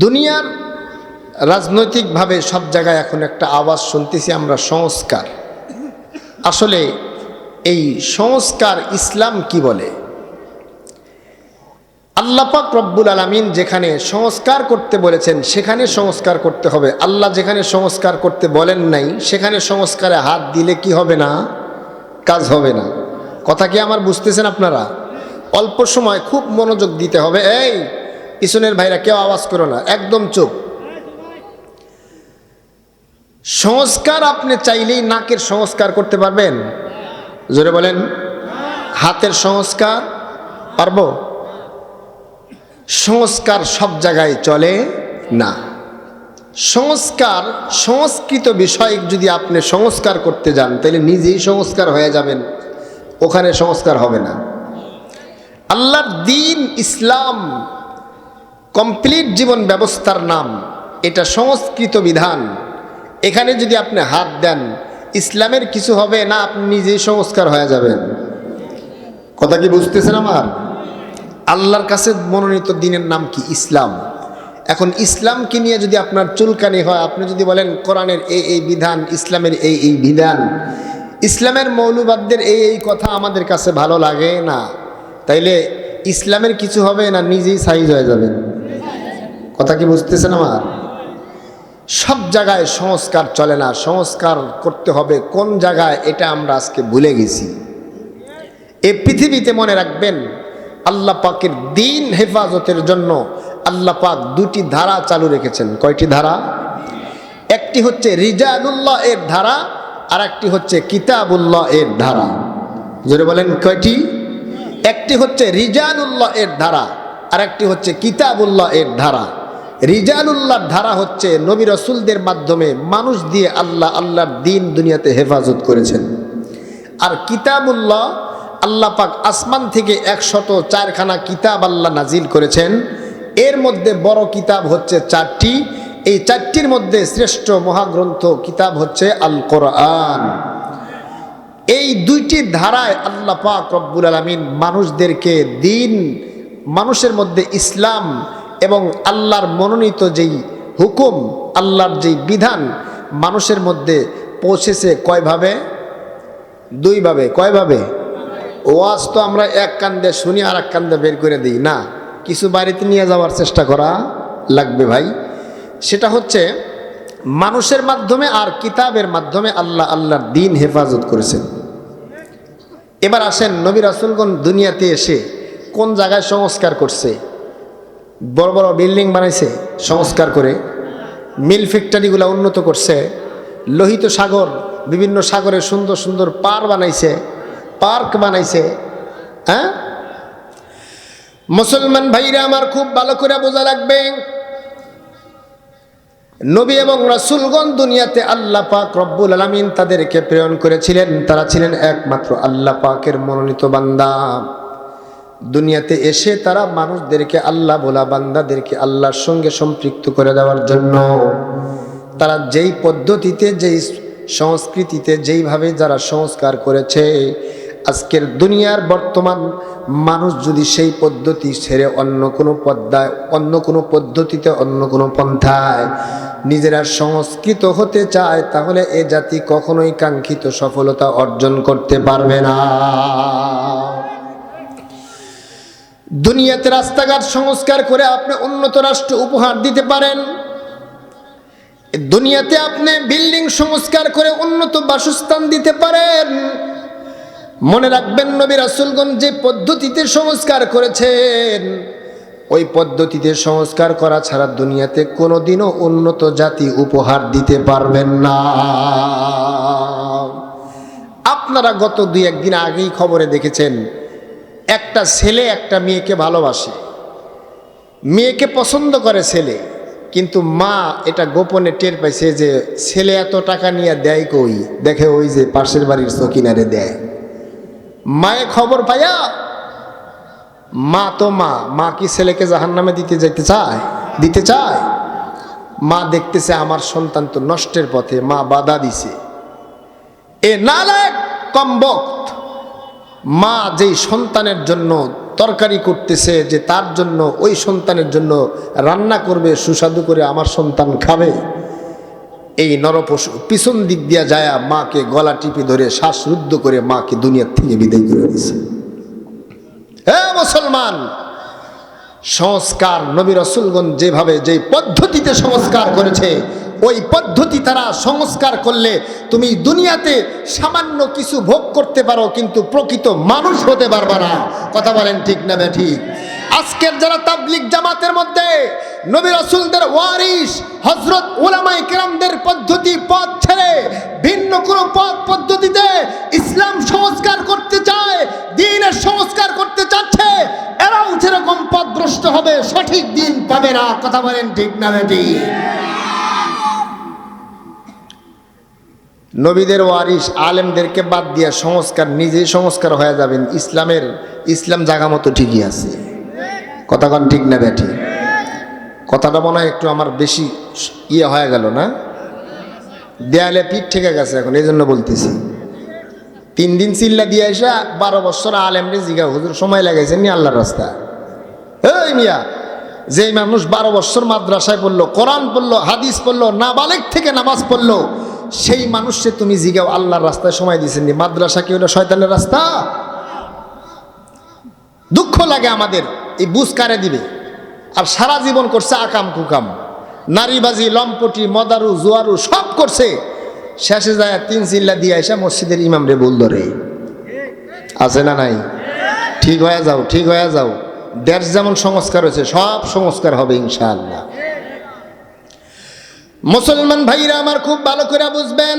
দুনিয়ার রাজনৈতিকভাবে সব জায়গায় এখন একটা আওয়াজ শুনতেছি, আমরা সংস্কার। আসলে এই সংস্কার ইসলাম কি বলে? আল্লাপাক রব্বুল আলমিন যেখানে সংস্কার করতে বলেছেন, সেখানে সংস্কার করতে হবে। আল্লাহ যেখানে সংস্কার করতে বলেন নাই, সেখানে সংস্কারে হাত দিলে কি হবে না? কাজ হবে না। কথা কি আমার বুঝতেছেন আপনারা? অল্প সময় খুব মনোযোগ দিতে হবে। এই পিছনের ভাইরা কেউ আওয়াজ করো না, একদম চুপ। সংস্কার আপনি চাইলেই নাকের সংস্কার করতে পারবেন। জোরে বলেন, হাতের সংস্কার পারব? সংস্কার সব জায়গায় চলে না। সংস্কার, সংস্কৃত বিষয় যদি আপনি সংস্কার করতে যান, তাহলে নিজেই সংস্কার হয়ে যাবেন। ওখানে সংস্কার হবে না। আল্লাহর দিন ইসলাম কমপ্লিট জীবন ব্যবস্থার নাম, এটা সংস্কৃত বিধান। এখানে যদি আপনি হাত দেন, ইসলামের কিছু হবে না, আপনি নিজেই সংস্কার হয়ে যাবেন। কথা কি বুঝতেছেন আমার? আল্লাহর কাছে মনোনীত দিনের নাম কি? ইসলাম। এখন ইসলামকে নিয়ে যদি আপনার চুলকানি হয়, আপনি যদি বলেন, কোরআনের এই এই বিধান, ইসলামের এই এই বিধান। ইসলামের মৌলবাদদের এই এই কথা আমাদের কাছে ভালো লাগে না। তাইলে ইসলামের কিছু হবে না, নিজেই সাইজ হয়ে যাবেন। কথা কি বুঝতেছেন আমার? সব জায়গায় সংস্কার চলে না। সংস্কার করতে হবে কোন জায়গায় এটা আমরা আজকে ভুলে গেছি। এ পৃথিবীতে মনে রাখবেন, আল্লাহ পাকের দিন হেফাজতের জন্য আল্লাহ পাক দুটি ধারা চালু রেখেছেন। কয়টি ধারা? একটি হচ্ছে রিজানুল্লাহ এর ধারা আর একটি হচ্ছে কিতাবুল্লাহ এর ধারা। জোরে বলেন, কয়টি? একটি হচ্ছে রিজানুল্লাহ এর ধারা আর একটি হচ্ছে কিতাবুল্লাহ এর ধারা। রিজানুল্লাহর ধারা হচ্ছে নবী রসুলদের মাধ্যমে মানুষ দিয়ে আল্লাহ আল্লাহর দিন দুনিয়াতে হেফাজত করেছেন। আর কিতাবুল্লাহ আল্লাহ পাক আসমান থেকে একশত চারখানা কিতাব আল্লাহ নাজিল করেছেন। এর মধ্যে বড় কিতাব হচ্ছে চারটি। এই চারটির মধ্যে শ্রেষ্ঠ মহাগ্রন্থ কিতাব হচ্ছে আল কোরআন এই দুইটি ধারায় আল্লাহ পাক রব্বুল আলমিন মানুষদেরকে দিন, মানুষের মধ্যে ইসলাম এবং আল্লাহর মনোনীত যেই হুকুম, আল্লাহর যেই বিধান, মানুষের মধ্যে পৌঁছেছে কয়ভাবে? দুইভাবে। কয়ভাবে? ওয়াজ তো আমরা এক কান্দে শুনি আর এক কান্দে বের করে দিই। না, কিছু বাড়িতে নিয়ে যাওয়ার চেষ্টা করা লাগবে ভাই। সেটা হচ্ছে মানুষের মাধ্যমে আর কিতাবের মাধ্যমে আল্লাহ আল্লাহর দিন হেফাজত করেছেন। এবার আসেন নবী রাসুলগণ দুনিয়াতে এসে কোন জায়গায় সংস্কার করছে? বড় বড় বিল্ডিং বানাইছে, সংস্কার করে। মিল ফ্যাক্টরিগুলো উন্নত করছে। লোহিত সাগর, বিভিন্ন সাগরে সুন্দর সুন্দর পার বানাইছে। পার্ক বানাইছে হ্যাঁ? মুসলমান ভাইরা আমার খুব ভালো করে বোঝা লাগবে। নবী এবং রাসুলগণ দুনিয়াতে আল্লাহ পাক রব্বুল আলমিন তাদেরকে প্রেরণ করেছিলেন। তারা ছিলেন একমাত্র আল্লাহ পাকের মনোনীত বান্দা। দুনিয়াতে এসে তারা মানুষদেরকে আল্লাহ বলা বান্দাদেরকে আল্লাহর সঙ্গে সম্পৃক্ত করে দেওয়ার জন্য। তারা যেই পদ্ধতিতে, যেই সংস্কৃতিতে, যেইভাবে যারা সংস্কার করেছে, আজকের দুনিয়ার বর্তমান মানুষ যদি সেই পদ্ধতি ছেড়ে অন্য কোনো পদ্মায়, অন্য কোনো পদ্ধতিতে, অন্য কোনো পন্থায় নিজেরা সংস্কৃত হতে চায়, তাহলে এ জাতি কখনোই কাঙ্ক্ষিত সফলতা অর্জন করতে পারবে না। দুনিয়াতে রাস্তাঘাট সংস্কার করে আপনি উন্নত রাষ্ট্র উপহার দিতে পারেন। দুনিয়াতে আপনি বিল্ডিং সংস্কার করে উন্নত বাসস্থান দিতে পারেন। মনে রাখবেন নবী রাসুলগঞ্জ যে পদ্ধতিতে সংস্কার করেছেন, ওই পদ্ধতিতে সংস্কার করা ছাড়া দুনিয়াতে কোনোদিনও উন্নত জাতি উপহার দিতে পারবেন না। আপনারা গত দুই একদিন আগেই খবরে দেখেছেন একটা ছেলে একটা মেয়েকে ভালোবাসে। মেয়েকে পছন্দ করে ছেলে, কিন্তু মা এটা গোপনে টের পাইছে যে ছেলে এত টাকা নিয়ে দেয় কই? দেখে ওই যে পাশের বাড়ির সকিনারে দেয়। মায়ে খবর পাইয়া, মা তো মা মা কি ছেলেকে জাহান নামে দিতে যেতে চায়? দিতে চায়? মা দেখতেছে আমার সন্তান তো নষ্টের পথে, মা বাধা দিছে। এ নালায়ক কমবক্ত মা যেই সন্তানের জন্য তরকারি করতেছে, যে তার জন্য, ওই সন্তানের জন্য রান্না করবে, সুস্বাদু করে আমার সন্তান খাবে। এই নরপশু পিছন দিক দিয়া যায়া, মাকে গলা টিপে ধরে শ্বাসরুদ্ধ করে মাকে দুনিয়ার থেকে বিদায় করে দিছে। হ্যাঁ মুসলমান, সংস্কার নবী রসুলগঞ্জ যেভাবে যেই পদ্ধতিতে সংস্কার করেছে ওই পদ্ধতি তারা সংস্কার করলে তুমি দুনিয়াতে সামান্য কিছু ভোগ করতে পারো, কিন্তু প্রকৃত মানুষ হতে পারবে না। কথা বলেন ঠিক না বে ঠিক? আজকের যারা তাবলিক জামাতের মধ্যে নবী রসুলদের ওয়ারিস হজরত ওলামাই কেরামদের পদ্ধতি পথ ছেড়ে ভিন্ন কোনো পথ পদ্ধতিতে ইসলাম সংস্কার করতে চায়, দিনের সংস্কার করতে চাচ্ছে, এরাও যেরকম পথভ্রষ্ট হবে, সঠিক দিন পাবে না। কথা বলেন ঠিক না বেটি নবীদের ওয়ারিস আলেমদেরকে বাদ দিয়া সংস্কার নিজেই সংস্কার হয়ে যাবেন ইসলামের, ইসলাম জাগা মতো ঠিকই আছে। কথা কন ঠিক না বেটি কথাটা মনে হয় একটু আমার বেশি ইয়ে হয়ে গেল না? দেয়ালে পিঠ ঠেকে গেছে এখন, এই জন্য বলতেছি। তিন দিন চিল্লা দিয়ে এসে বারো বছর আলেমরে জিগা হুজুর সময় লাগাইছেন নি আল্লাহর রাস্তা। এই মিয়া যে মানুষ বারো বছর মাদ্রাসায় পড়ল, কোরআন পড়ল, হাদিস পড়ল নাবালেক থেকে নামাজ পড়ল সেই মানুষকে তুমি জিগাও, আল্লাহর রাস্তায় সময় দিয়েছেন মাদ্রাসা কি হলো শয়তানের রাস্তা? দুঃখ লাগে আমাদের, এই বুঝ কারে দিবে? আর সারা জীবন করছে আকাম কুকাম। নারীবাজি, লম্পটি, মদারু, জোয়ারু, সব করছে। শেষে যায় তিন চিল্লা দিয়ে এসে মসজিদের ইমাম রে বলল রে আছে না নাই? ঠিক হয়ে যাও, ঠিক হয়ে যাও। দেশ যেমন সংস্কার হয়েছে, সব সংস্কার হবে ইনশাআল্লাহ। মুসলমান ভাইরা আমার খুব ভালো করে বুঝবেন।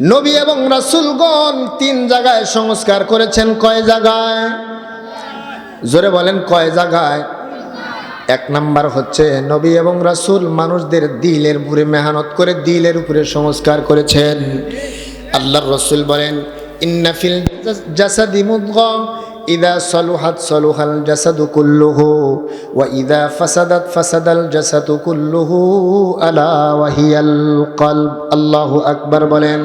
নবী এবং রাসুলগণ তিন জায়গায় সংস্কার করেছেন, কয় জায়গায়? জোরে বলেন, কয় জায়গায়? এক নাম্বার হচ্ছে, নবী এবং রাসুল মানুষদের দিলের উপরে মেহনত করে দিলের উপরে সংস্কার করেছেন। আল্লাহর রসুল বলেন ইন্নাফিল জাসাদি মুদগম। ইদা সলুহাত সলুহাল জাসাদু কুল্লুহু ওয়া ইদা ফাসাদাত ফাসাদাল জাসাদু কুল্লুহু আলা ওয়াহিয়াল কলব। আল্লাহু আকবার বলেন।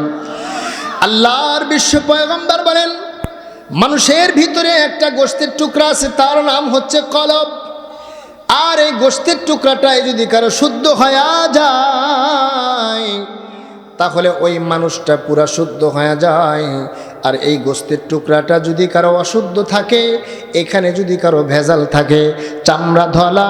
আল্লাহর বিশ্ব পয়গম্বর বলেন, মানুষের ভিতরে একটা গোষ্ঠের টুকরা আছে, তার নাম হচ্ছে কলব। আর এই গোষ্ঠের টুকরাটাই যদি কারও শুদ্ধ হয়ে যায়, তাহলে ওই মানুষটা পুরা শুদ্ধ হয়ে যায়। আর এই গোস্তের টুকরাটা যদি কারও অশুদ্ধ থাকে, এখানে যদি কারও ভেজাল থাকে, চামড়া ধলা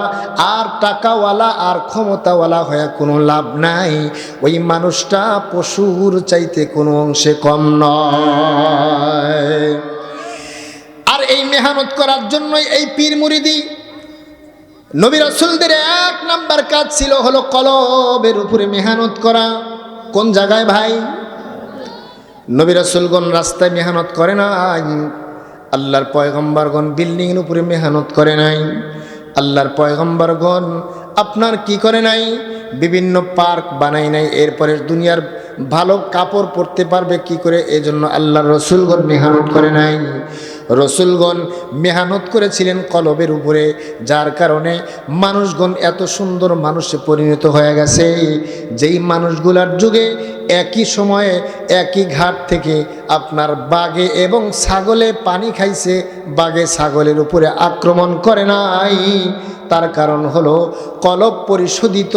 আর টাকাওয়ালা আর ক্ষমতাওয়ালা হয়ে কোনো লাভ নাই। ওই মানুষটা পশুর চাইতে কোনো অংশে কম নয়। আর এই মেহনত করার জন্যই এই পীর মুরিদি নবী রসুলদের এক নাম্বার কাজ ছিল হলো কলবের উপরে মেহনত করা। কোন জায়গায় ভাই? নবী রাসুলগণ রাস্তায় মেহনত করে নাই, আল্লাহর পয়গম্বরগণ বিল্ডিংয়ের উপরে মেহনত করে নাই, আল্লাহর পয়গম্বরগণ আপনার কি করে নাই? বিভিন্ন পার্ক বানাই নাই, এরপরে দুনিয়ার ভালো কাপড় পরতে পারবে কি করে? এজন্য আল্লাহর রসুলগণ মেহনত করে নাই। রসুলগণ মেহনত করেছিলেন কলবের উপরে, যার কারণে মানুষগণ এত সুন্দর মানুষে পরিণত হয়ে গেছে। যেই মানুষগুলার যুগে একই সময়ে একই ঘাট থেকে আপনার বাঘে এবং ছাগলে পানি খাইছে বাঘে ছাগলের উপরে আক্রমণ করে নাই। তার কারণ হলো কলব পরিশোধিত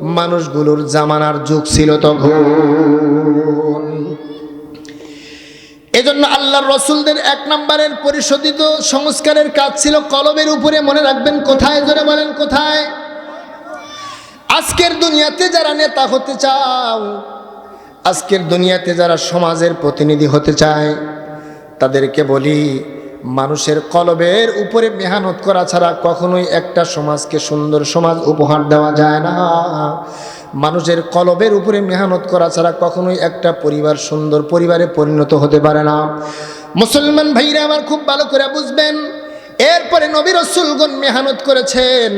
মানুষগুলোর জামানার যুগ ছিল তখন। এজন্য আল্লাহর রসুলদের এক নম্বরের পরিশোধিত সংস্কারের কাজ ছিল কলবের উপরে। মনে রাখবেন, কোথায়? জোরে বলেন, কোথায়? আজকের দুনিয়াতে যারা নেতা হতে চাও, আজকের দুনিয়াতে যারা সমাজের প্রতিনিধি হতে চায়, তাদেরকে বলি, মানুষের কলবের উপরে মেহনত করা ছাড়া কখনোই একটা সমাজকে সুন্দর সমাজ উপহার দেওয়া যায় না। মানুষের কলবের উপরে মেহনত করা ছাড়া কখনোই একটা পরিবার সুন্দর পরিবারে পরিণত হতে পারে না। মুসলমান ভাইরা আমার খুব ভালো করে বুঝবেন, এরপরে নবীর রসুলগণ মেহনত করেছেন।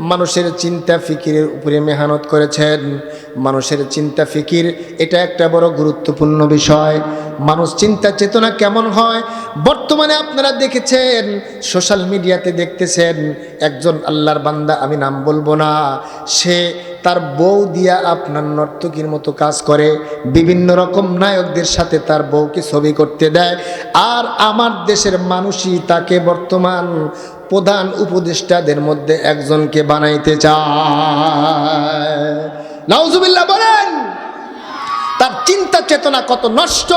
মানুষের চিন্তা, ফিকিরের উপরে মেহনত করেছেন। মানুষের চিন্তা, ফিকির, এটা একটা বড় গুরুত্বপূর্ণ বিষয়। মানুষ চিন্তা, চেতনা কেমন হয়? বর্তমানে আপনারা দেখেছেন, সোশ্যাল মিডিয়াতে দেখতেছেন, একজন আল্লাহর বান্দা, আমি নাম বলব না, সে তার বউ দিয়া আপনার নর্তকীর মতো কাজ করে। বিভিন্ন রকম নায়কদের সাথে তার বউকে ছবি করতে দেয়। আর আমার দেশের মানুষই তাকে বর্তমান প্রধান উপদেষ্টাদের মধ্যে একজনকে বানাইতে চায়। বলেন, তার চিন্তা চেতনা কত নষ্ট,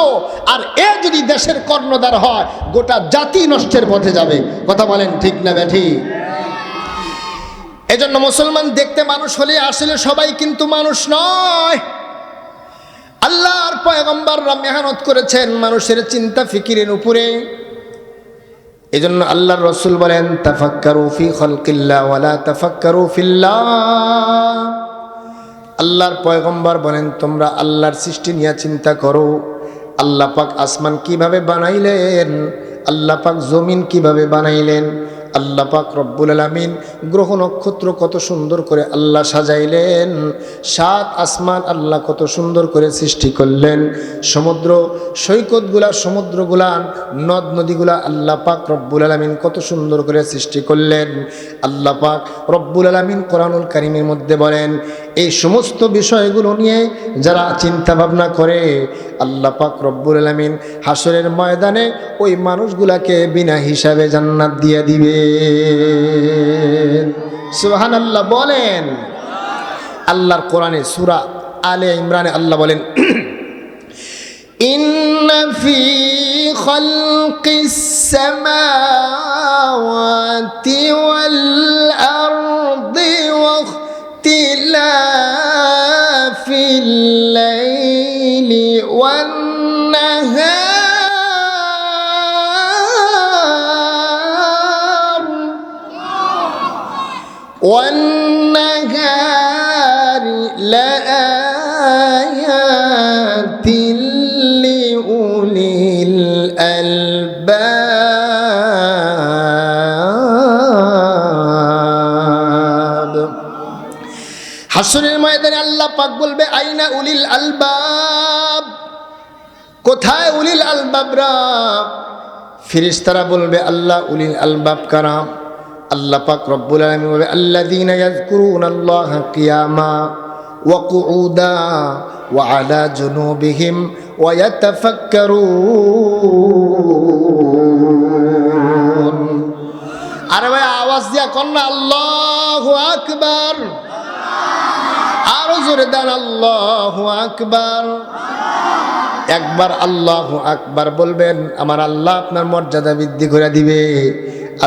আর এ যদি দেশের কর্ণধার হয়, গোটা জাতি নষ্টের পথে যাবে। কথা বলেন ঠিক না ব্যাঠি? এজন্য মুসলমান দেখতে মানুষ হলে আসলে সবাই কিন্তু মানুষ নয়। আল্লাহর পয়গম্বররা মেহনত করেছেন মানুষের চিন্তা, ফিকিরের উপরে। এজন্য আল্লাহর রসুল বলেন, তাফাক্কারু খলকিল্লা আল্লাহর পয়গম্বর বলেন, তোমরা আল্লাহর সৃষ্টি নিয়ে চিন্তা করো। আল্লাহ পাক আসমান কীভাবে বানাইলেন? আল্লাহ পাক জমিন কীভাবে বানাইলেন? আল্লাহ পাক রব্বুল আলমিন গ্রহ নক্ষত্র কত সুন্দর করে আল্লাহ সাজাইলেন। সাত আসমান আল্লাহ কত সুন্দর করে সৃষ্টি করলেন। সমুদ্র সৈকতগুলা, সমুদ্রগুলা, নদ নদীগুলা আল্লাহ পাক রব্বুল আলমিন কত সুন্দর করে সৃষ্টি করলেন। আল্লাহ পাক রব্বুল আলমিন কোরআনুল কারিমের মধ্যে বলেন এই সমস্ত বিষয়গুলো নিয়ে যারা চিন্তা ভাবনা করে আল্লাহ পাক রব্বুল আলমিন হাসরের ময়দানে ওই মানুষগুলাকে বিনা হিসাবে জান্নাত দিয়ে দিবে সুহান আল্লাহ বলেন আল্লাহর কোরআনে সুরা আলে ইমরানে আল্লাহ বলেন إن في خلق السماوات والأرض واختلاف الليل والنهار. والنهار لآيات হাসরের ময়দানে আল্লাহ পাক বলবে, আইনা উলিল আলবাব? কোথায় উলিল আলবাবরা? ফিরিস্তারা বলবে, আল্লাহ উলিল আলবাব কারা? আল্লাহ পাক রব্বুল আলামিন বলবে, আল্লাযীনা ইয়াযকুরুনাল্লাহা কিয়ামা ওয়া কুউদা ওয়া আলা জুনুবিহিম ওয়া ইয়াতাফাক্কারুন। আরে ভাই, আওয়াজ দিয়া কন্যা আল্লাহু আকবার। আরও জোরে দেন, আল্লাহু আকবার। একবার আল্লাহ আকবার বলবেন, আমার আল্লাহ আপনার মর্যাদা বৃদ্ধি করে দিবে।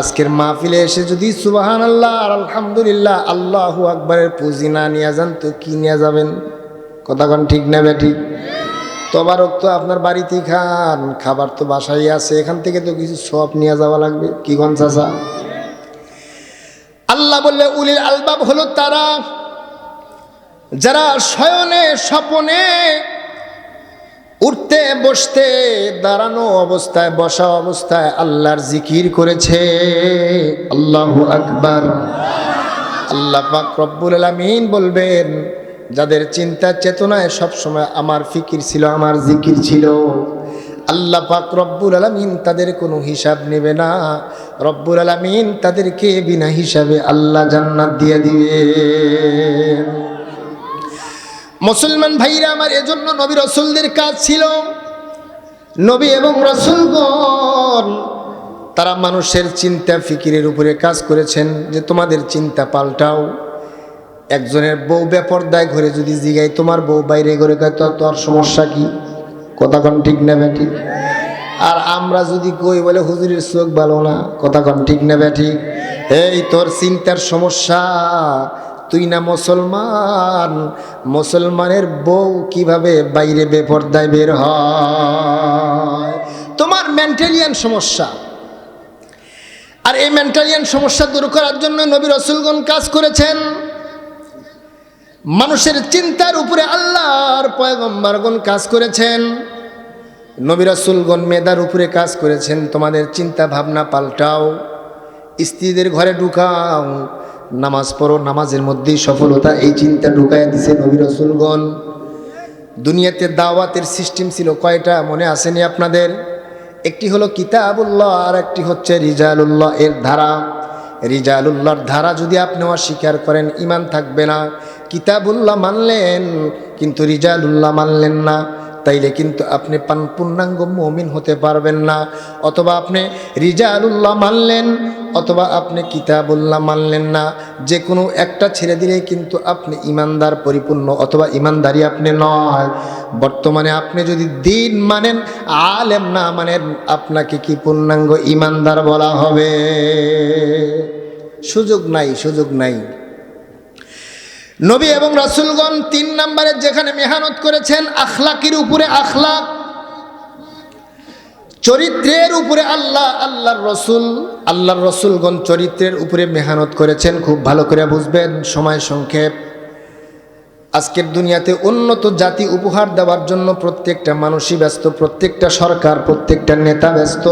আজকের মাহফিলে এসে যদি সুবাহান আল্লাহ আর আলহামদুলিল্লাহ আল্লাহু আকবরের পুঁজি না নিয়ে যান, তো কি নিয়ে যাবেন? কথাক্ষণ ঠিক নেবে ঠিক? তবারক তো আপনার বাড়িতেই খান, খাবার তো বাসায় আছে, এখান থেকে তো কিছু সব নিয়ে যাওয়া লাগবে। কি গন চাষা আল্লাহ বললে উলিল আলবাব হলো তারা। যারা শয়নে স্বপনে উঠতে, বসতে, দাঁড়ানো অবস্থায়, বসা অবস্থায় আল্লাহর জিকির করেছে। আল্লাহ আকবার। আল্লাহ পাক রব্বুল আলামিন বলবেন, যাদের চিন্তা চেতনায় সবসময় আমার ফিকির ছিল, আমার জিকির ছিল, আল্লাহ পাক রব্বুল আলামিন তাদের কোনো হিসাব নেবে না। রব্বুল আলামিন তাদেরকে বিনা হিসাবে আল্লাহ জান্নাত দিয়ে দিবে মুসলমান ভাইরা আমার এজন্য নবী রসুলদের কাজ ছিল। নবী এবং রসুলগণ, তারা মানুষের চিন্তা, ফিকিরের উপরে কাজ করেছেন যে তোমাদের চিন্তা পাল্টাও। একজনের বউ বেপরদায় ঘরে যদি জিগাই তোমার বউ বাইরে ঘরে তো তোর সমস্যা কি? কথাক্ষণ ঠিক নেবে ঠিক আর আমরা যদি কই, বলে, হুজুরের চোখ ভালো না? কথাক্ষণ ঠিক নেবে ঠিক এই তোর চিন্তার সমস্যা তুই না মুসলমান? মুসলমানের বউ কীভাবে বাইরে বেপর্দায় বের হয়? তোমার মেন্টালিয়ান সমস্যা। আর এই মেন্টালিয়ান সমস্যা দূর করার জন্য নবী রসুলগণ কাজ করেছেন। মানুষের চিন্তার উপরে আল্লাহর পয়গম্বরগণ কাজ করেছেন। নবী রসুলগণ মেধার উপরে কাজ করেছেন। তোমাদের চিন্তা ভাবনা পাল্টাও। স্ত্রীদের ঘরে ঢুকাও। নামাজ পড়ো, নামাজের মধ্যেই সফলতা, এই চিন্তা ঢুকাইয়া দিছে নবী রসুলগণ। দুনিয়াতে দাওয়াতের সিস্টেম ছিল কয়টা, মনে আসেনি আপনাদের? একটি হলো কিতাবুল্লাহ, আর একটি হচ্ছে রিজালুল্লাহ, এর ধারা। রিজালুল্লাহর ধারা যদি আপনি অস্বীকার করেন ইমান থাকবে না। কিতাবুল্লাহ মানলেন, কিন্তু রিজালুল্লাহ মানলেন না। তাইলে কিন্তু আপনি পান পূর্ণাঙ্গ মমিন হতে পারবেন না। অথবা আপনি রিজালুল্লাহ মানলেন, অথবা আপনি কিতাবুল্লাহ মানলেন না। যে কোনো একটা ছেড়ে দিলেই কিন্তু আপনি ইমানদার, পরিপূর্ণ অথবা ইমানদারি আপনি নয়। বর্তমানে আপনি যদি দিন মানেন, আলেম না মানেন, আপনাকে কি পূর্ণাঙ্গ ইমানদার বলা হবে? সুযোগ নাই সুযোগ নাই। নবী এবং রাসুলগণ তিন নম্বরে যেখানে মেহনত করেছেন, আখলাকির উপরে আখলাক, চরিত্রের উপরে আল্লাহ, আল্লাহর রসুল, আল্লাহর রসুলগণ চরিত্রের উপরে মেহনত করেছেন, খুব ভালো করে বুঝবেন, সময় সংক্ষেপ। আজকের দুনিয়াতে উন্নত জাতি উপহার দেওয়ার জন্য প্রত্যেকটা মানুষই ব্যস্ত, প্রত্যেকটা সরকার, প্রত্যেকটা নেতা ব্যস্ত।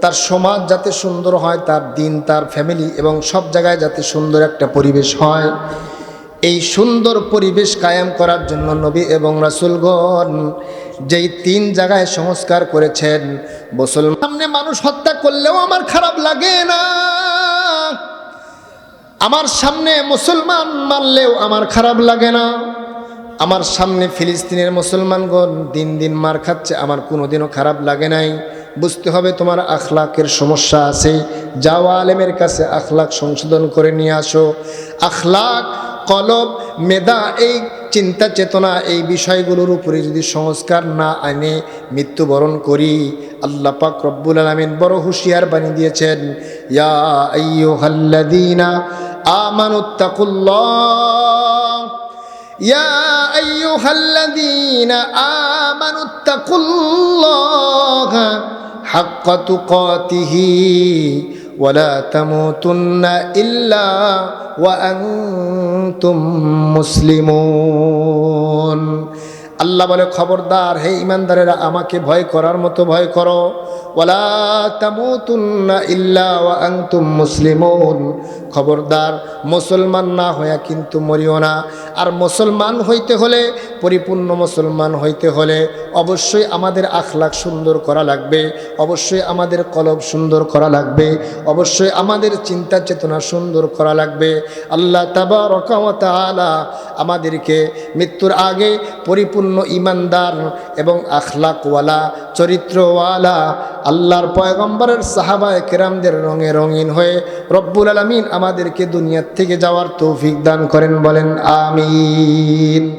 তার সমাজ যাতে সুন্দর হয়, তার দিন, তার ফ্যামিলি এবং সব জায়গায় যাতে সুন্দর একটা পরিবেশ হয়। এই সুন্দর পরিবেশ কায়েম করার জন্য নবী এবং রাসুলগণ যেই তিন জায়গায় সংস্কার করেছেন, মুসলমান সামনে মানুষ হত্যা করলেও আমার খারাপ লাগে না। আমার সামনে মুসলমান মারলেও আমার খারাপ লাগে না। আমার সামনে ফিলিস্তিনের মুসলমানগণ দিন দিন মার খাচ্ছে, আমার কোনোদিনও খারাপ লাগে নাই। বুঝতে হবে তোমার আখলাকের সমস্যা আছে। যাও আলেমের কাছে আখলাক সংশোধন করে নিয়ে আসো। আখলাক কলব, মেধা, এই চিন্তা চেতনা, এই বিষয়গুলোর উপরে যদি সংস্কার না আনে, মৃত্যুবরণ করি। আল্লাহ পাক রব্বুল আলমিন বড় হুঁশিয়ার বানিয়ে দিয়েছেন, ইয়া আইয়ুহাল্লাযীনা আমানুত্তাকুল্লাহ ইয়া আইয়ুহাল্লাযীনা ولا تموتن إلا وأنتم مسلمون আল্লাহ বলে খবরদার হে ইমানদারেরা আমাকে ভয় করার মতো ভয় করো ওয়ালা তামুতুন্না ইল্লা ওয়া আনতুম মুসলিমুন খবরদার মুসলমান না হইয়া কিন্তু মরিও না আর মুসলমান হইতে হলে, পরিপূর্ণ মুসলমান হইতে হলে অবশ্যই আমাদের আখলাক সুন্দর করা লাগবে, অবশ্যই আমাদের কলব সুন্দর করা লাগবে, অবশ্যই আমাদের চিন্তা চেতনা সুন্দর করা লাগবে। আল্লাহ তালা আমাদেরকে মৃত্যুর আগে পরিপূর্ণ ইমানদার এবং আখলাকওয়ালা, চরিত্রওয়ালা, আল্লাহর পয়গম্বরের সাহাবায় কেরামদের রঙে রঙিন হয়ে রব্বুল আলমিন আমাদেরকে দুনিয়ার থেকে যাওয়ার তৌফিক দান করেন বলেন আমিন।